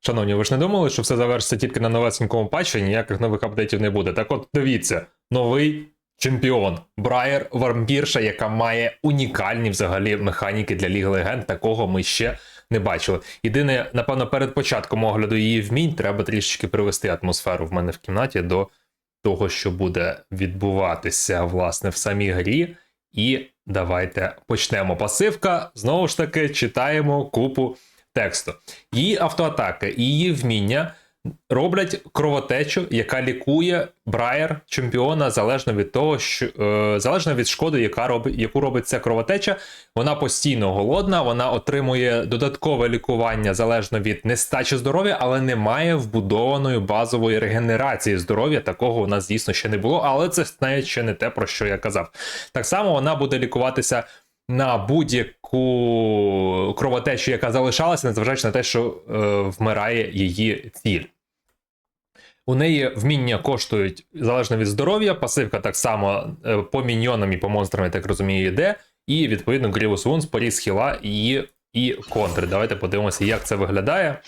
Шановні, ви ж не думали, що все завершиться тільки на новесенькому патчі, ніяких нових апдейтів не буде. Так от дивіться, новий чемпіон Брайер Вампірша, яка має унікальні взагалі механіки для Ліги Легенд. Такого ми ще не бачили. Єдине, напевно, перед початком огляду її вмінь треба трішечки привести атмосферу в мене в кімнаті до того, що буде відбуватися власне в самій грі. І давайте почнемо. Пасивка. Знову ж таки, читаємо купу тексту. Її автоатаки і її вміння роблять кровотечу, яка лікує Брайер чемпіона залежно від того, що е, залежно від шкоди, яка робить, яку робить ця кровотеча. Вона постійно голодна, вона отримує додаткове лікування залежно від нестачі здоров'я, але не має вбудованої базової регенерації здоров'я. Такого у нас дійсно ще не було, але це навіть ще не те, про що я казав. Так само вона буде лікуватися на будь-яку кровотечу, яка залишалася, незважаючи на те, що е, вмирає її ціль. У неї вміння коштують залежно від здоров'я, пасивка так само е, по міньйонам і по монстрам, я так розумію, йде. І відповідно Грівус Вунс, поріз хіла і, і контри. Давайте подивимося, як це виглядає.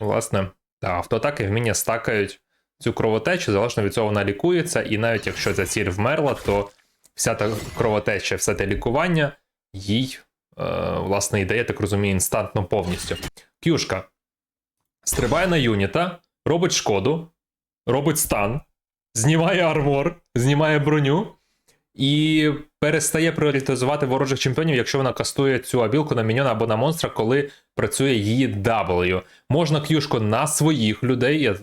Власне, та, автоатаки вміння стакають цю кровотечу, залежно від цього вона лікується, і навіть якщо ця ціль вмерла, то вся та кровотеча, все те лікування їй, е, власне, йде, я так розумію, інстантно повністю. Кюшка стрибає на юніта, робить шкоду, робить стан, знімає армор, знімає броню і перестає пріоритизувати ворожих чемпіонів, якщо вона кастує цю абілку на міньона або на монстра, коли працює її W. Можна к'юшку на своїх людей, е,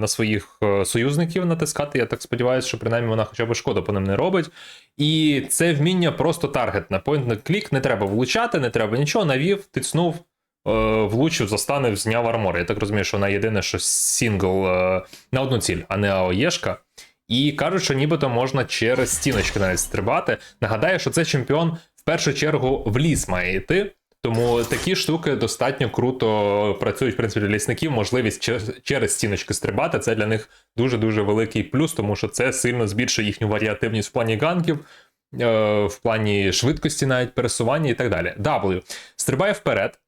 на своїх е, союзників натискати. Я так сподіваюся, що принаймні вона хоча б шкоду по ним не робить. І це вміння просто таргетне. Point клік не треба влучати, не треба нічого, навів, тицнув. е, Влучив, застанив, зняв армор. Я так розумію, що вона єдине, що сингл е, на одну ціль, а не АОЄшка. І кажуть, що нібито можна через стіночки навіть стрибати. Нагадаю, що це чемпіон в першу чергу в ліс має йти. Тому такі штуки достатньо круто працюють в принципі для лісників. Можливість через, стіночки стрибати. Це для них дуже дуже великий плюс, тому що це сильно збільшує їхню варіативність в плані ганків, е, в плані швидкості, навіть пересування і так далі. W. Стрибає вперед,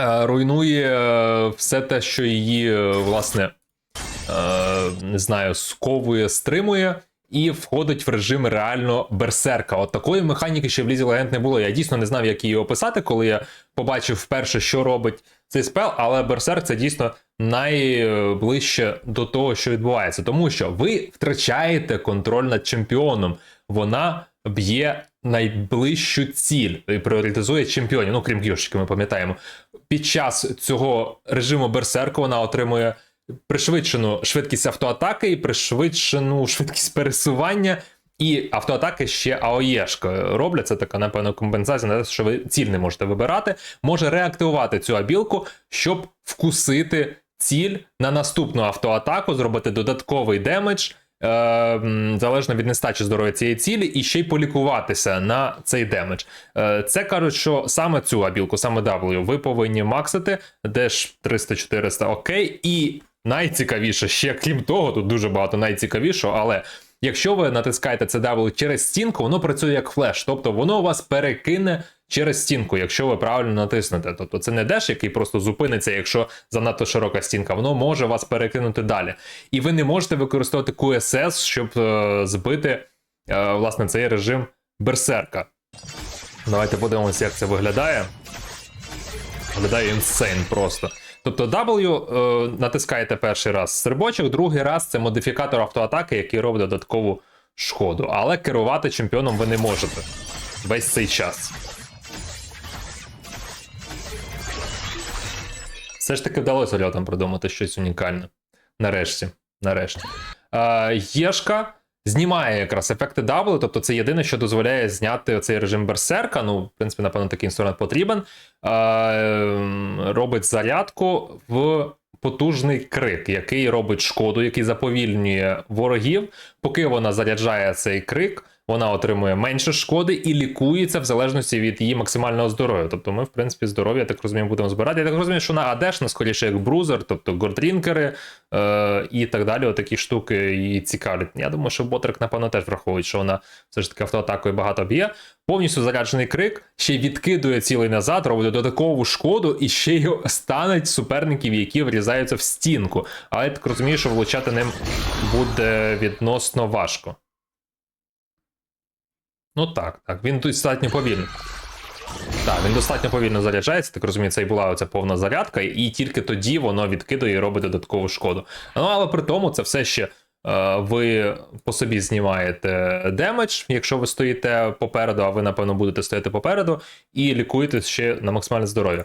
е, руйнує е, все те, що її, власне, не знаю, сковує, стримує. І входить в режим реально берсерка. От такої механіки ще в Лізі Легенд не було. Я дійсно не знав, як її описати, коли я побачив вперше, що робить цей спел, але берсерк це дійсно найближче до того, що відбувається. Тому що ви втрачаєте контроль над чемпіоном. Вона б'є найближчу ціль і пріоритизує чемпіонів. Ну, крім кюшечки, ми пам'ятаємо. Під час цього режиму берсерку вона отримує пришвидшену швидкість автоатаки і пришвидшену швидкість пересування. І автоатаки ще АОЄшка роблять. Це така, напевно, компенсація на те, що ви ціль не можете вибирати. Може реактивувати цю абілку, щоб вкусити ціль на наступну автоатаку, зробити додатковий демедж, е, залежно від нестачі здоров'я цієї цілі, і ще й полікуватися на цей демедж. Е, це кажуть, що саме цю абілку, саме W, ви повинні максити, де ж 300-400 окей, і найцікавіше, ще крім того, тут дуже багато найцікавішого, але якщо ви натискаєте це W через стінку, воно працює як флеш, тобто воно вас перекине через стінку, якщо ви правильно натиснете. Тобто це не деш, який просто зупиниться, якщо занадто широка стінка, воно може вас перекинути далі. І ви не можете використовувати QSS, щоб е, збити е, власне цей режим берсерка. Давайте подивимося, як це виглядає. Виглядає інсейн просто. Тобто W е, натискаєте перший раз стрибочок, другий раз це модифікатор автоатаки, який робить додаткову шкоду. Але керувати чемпіоном ви не можете весь цей час. Все ж таки вдалося льотам придумати щось унікальне. Нарешті. Нарешті. Е, Єшка знімає якраз ефекти W, тобто це єдине, що дозволяє зняти цей режим берсерка. Ну, в принципі, напевно, такий інструмент потрібен. Е, робить зарядку в потужний крик, який робить шкоду, який заповільнює ворогів. Поки вона заряджає цей крик, вона отримує менше шкоди і лікується в залежності від її максимального здоров'я. Тобто ми, в принципі, здоров'я, так розумію, будемо збирати. Я так розумію, що на Адешна скоріше як брузер, тобто гордрінкери е, і так далі. Отакі штуки її цікавлять. Я думаю, що Ботрик, напевно, теж враховує, що вона все ж таки автоатакою багато б'є. Повністю заряджений крик, ще й відкидує цілий назад, робить додаткову шкоду і ще й стануть суперників, які врізаються в стінку. Але я так розумію, що влучати ним буде відносно важко. Ну так, так. Він достатньо повільно. Так, він достатньо повільно заряджається, так розумію, це і була оця повна зарядка, і тільки тоді воно відкидує і робить додаткову шкоду. Ну, але при тому це все ще е, ви по собі знімаєте демедж, якщо ви стоїте попереду, а ви, напевно, будете стояти попереду, і лікуєте ще на максимальне здоров'я.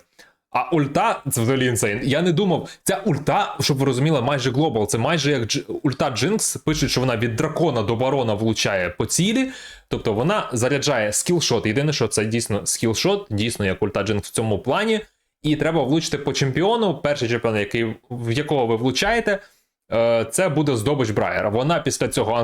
А ульта це взагалі інсейн. Я не думав, ця ульта, щоб ви розуміли, майже глобал. Це майже як дж... ульта Джинкс. Пишуть, що вона від дракона до барона влучає по цілі. Тобто вона заряджає скілшот. Єдине, що це дійсно скілшот, дійсно як ульта Джинкс в цьому плані. І треба влучити по чемпіону. Перший чемпіон, який, в якого ви влучаєте, е, це буде здобич Брайера. Вона після цього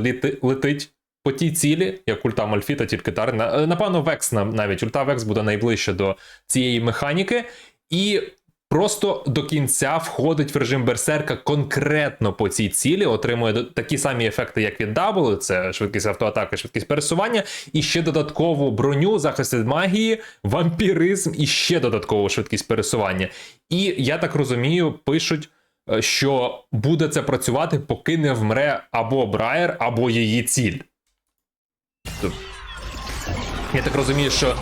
літи- летить по тій цілі, як ульта Мальфіта, тільки Тарна. Е, Напевно, Векс навіть ульта Векс буде найближче до цієї механіки. І просто до кінця входить в режим берсерка конкретно по цій цілі, отримує такі самі ефекти, як від W, це швидкість автоатаки, швидкість пересування, і ще додаткову броню, захист від магії, вампіризм і ще додаткову швидкість пересування. І я так розумію, пишуть. е, Що буде це працювати, поки не вмре або Брайер, або її ціль. Я так розумію, що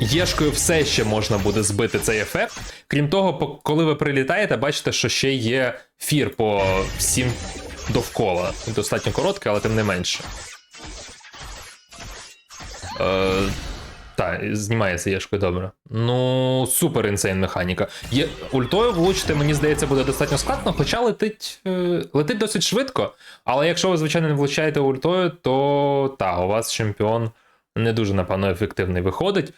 Єшкою все ще можна буде збити цей ефект. Крім того, коли ви прилітаєте, бачите, що ще є фір по всім довкола. Достатньо короткий, але тим не менше. Е, так, знімається Єшкою добре. Ну, супер інсейн механіка. Є, ультою влучити, мені здається, буде достатньо складно, хоча летить, е, летить досить швидко. Але якщо ви, звичайно, не влучаєте ультою, то та, у вас чемпіон не дуже, напевно, ефективний виходить.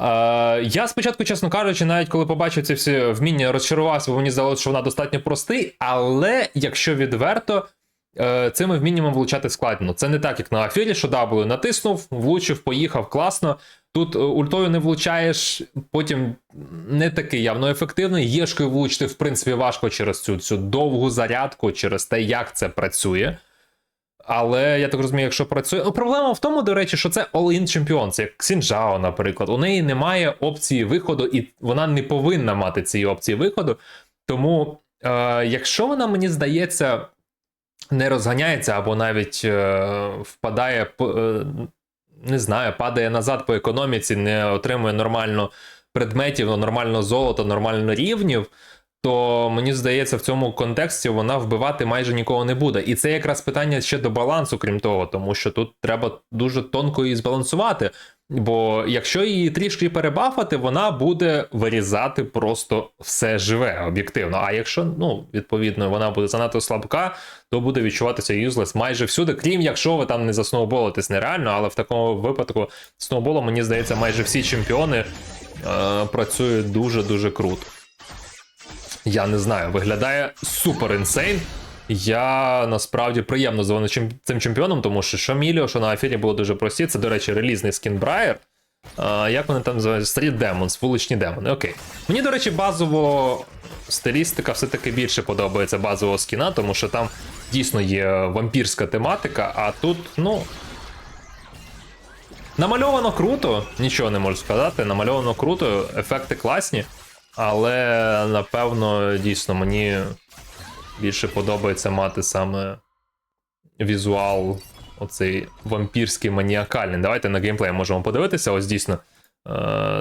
Е, я спочатку, чесно кажучи, навіть коли побачив ці всі вміння, розчарувався, бо мені здалося, що вона достатньо простий, але якщо відверто, цими вміннями влучати складно. Це не так, як на Афірі, що W натиснув, влучив, поїхав, класно. Тут е, ультою не влучаєш, потім не такий явно ефективний. Єшкою влучити, в принципі, важко через цю, цю довгу зарядку, через те, як це працює. Але я так розумію, якщо працює. Ну, проблема в тому, до речі, що це all-in чемпіон. Це як Сінджао, наприклад. У неї немає опції виходу, і вона не повинна мати цієї опції виходу. Тому, е, якщо вона, мені здається, не розганяється або навіть е, впадає, е, не знаю, падає назад по економіці, не отримує нормально предметів, нормально золота, нормально рівнів то мені здається, в цьому контексті вона вбивати майже нікого не буде. І це якраз питання ще до балансу, крім того, тому що тут треба дуже тонко її збалансувати. Бо якщо її трішки перебафати, вона буде вирізати просто все живе об'єктивно. А якщо, ну, відповідно, вона буде занадто слабка, то буде відчуватися юзлес майже всюди, крім якщо ви там не засноуболитесь нереально, але в такому випадку сноуболом, мені здається, майже всі чемпіони е, працюють дуже-дуже круто. Я не знаю, виглядає супер інсейн. Я насправді приємно звону цим чемпіоном, тому що що Міліо, що на Афірі було дуже прості. Це, до речі, релізний скін Брайер. Як вони там називають? Стріт Демонс, вуличні демони. Окей. Мені, до речі, базово стилістика все-таки більше подобається базового скіна, тому що там дійсно є вампірська тематика, а тут, ну. Намальовано круто, нічого не можу сказати. Намальовано круто, ефекти класні. Але напевно, дійсно, мені більше подобається мати саме візуал, оцей вампірський маніакальний. Давайте на геймплей можемо подивитися. Ось дійсно. е,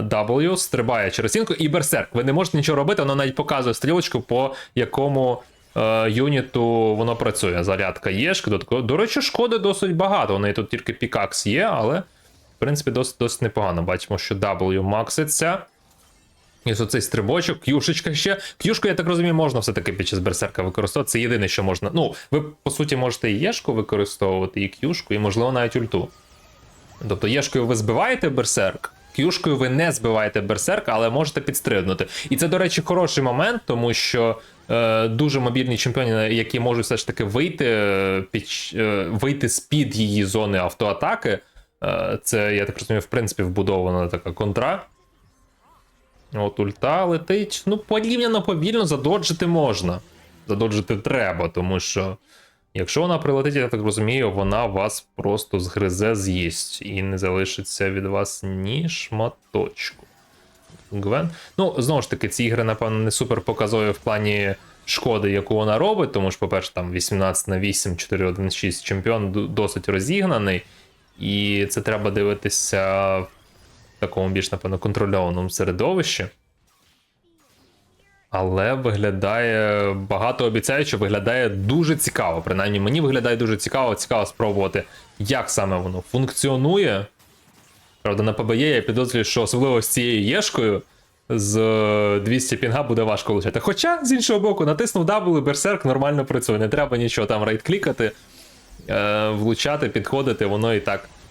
W стрибає через стінку і берсерк. Ви не можете нічого робити, воно навіть показує стрілочку, по якому е, юніту воно працює. Зарядка є, шкода. До речі, шкоди досить багато. У неї тут тільки пікакс є, але в принципі досить, досить непогано. Бачимо, що W макситься. І оцей стрибочок, к'юшечка ще. К'юшку, я так розумію, можна все-таки під час берсерка використовувати. Це єдине, що можна. Ну, ви, по суті, можете і єшку використовувати, і к'юшку, і, можливо, навіть ульту. Тобто єшкою ви збиваєте берсерк, Кюшкою ви не збиваєте берсерка, але можете підстрибнути. І це, до речі, хороший момент, тому що е, дуже мобільні чемпіони, які можуть все ж таки вийти, е, під, е, вийти з-під її зони автоатаки. Е, це, я так розумію, в принципі, вбудована така контра. От ульта летить. Ну, порівняно повільно задоджити можна. Задоджити треба, тому що. Якщо вона прилетить, я так розумію, вона вас просто згризе, з'їсть і не залишиться від вас ні шматочку. Гвен. Ну, знову ж таки, ці ігри, напевно, не супер показові в плані шкоди, яку вона робить, тому що, по-перше, там 18 на 8, 4, 1, 6 чемпіон досить розігнаний. І це треба дивитися такому більш, напевно, контрольованому середовищі. Але виглядає багато обіцяюче, виглядає дуже цікаво. Принаймні, мені виглядає дуже цікаво, цікаво спробувати, як саме воно функціонує. Правда, на ПБЄ я підозрюю, що особливо з цією єшкою з е, 200 пінга буде важко влучати. Хоча, з іншого боку, натиснув W, берсерк нормально працює, не треба нічого там рейд-клікати, е, влучати, підходити, воно і так е,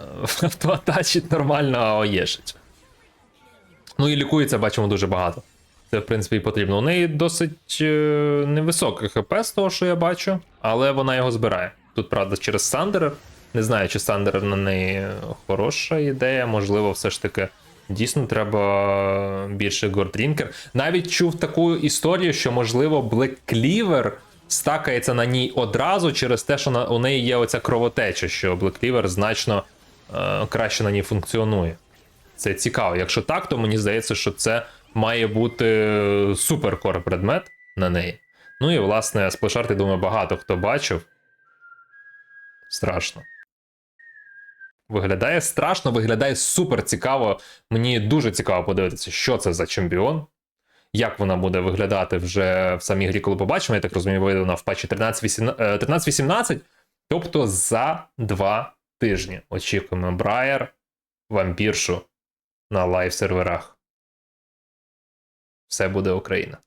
автоатачить нормально, а оєшить. Ну і лікується, бачимо, дуже багато. Це, в принципі, і потрібно. У неї досить е, невисоке ХП з того, що я бачу, але вона його збирає. Тут, правда, через Сандерер. Не знаю, чи Сандерер на неї хороша ідея, можливо, все ж таки. Дійсно, треба більше Гордрінкер. Навіть чув таку історію, що, можливо, Cleaver стакається на ній одразу через те, що на, у неї є оця кровотеча, що Cleaver значно е, краще на ній функціонує. Це цікаво. Якщо так, то мені здається, що це має бути суперкор предмет на неї. Ну і власне, сплешарт, думаю, багато хто бачив. Страшно. Виглядає страшно, виглядає супер цікаво. Мені дуже цікаво подивитися, що це за чемпіон. Як вона буде виглядати вже в самій грі, коли побачимо, я так розумію, вийде вона в патчі 13-18, е, 13-18, тобто за два тижні очікуємо Брайер, вампіршу на лайв серверах. Все буде Україна.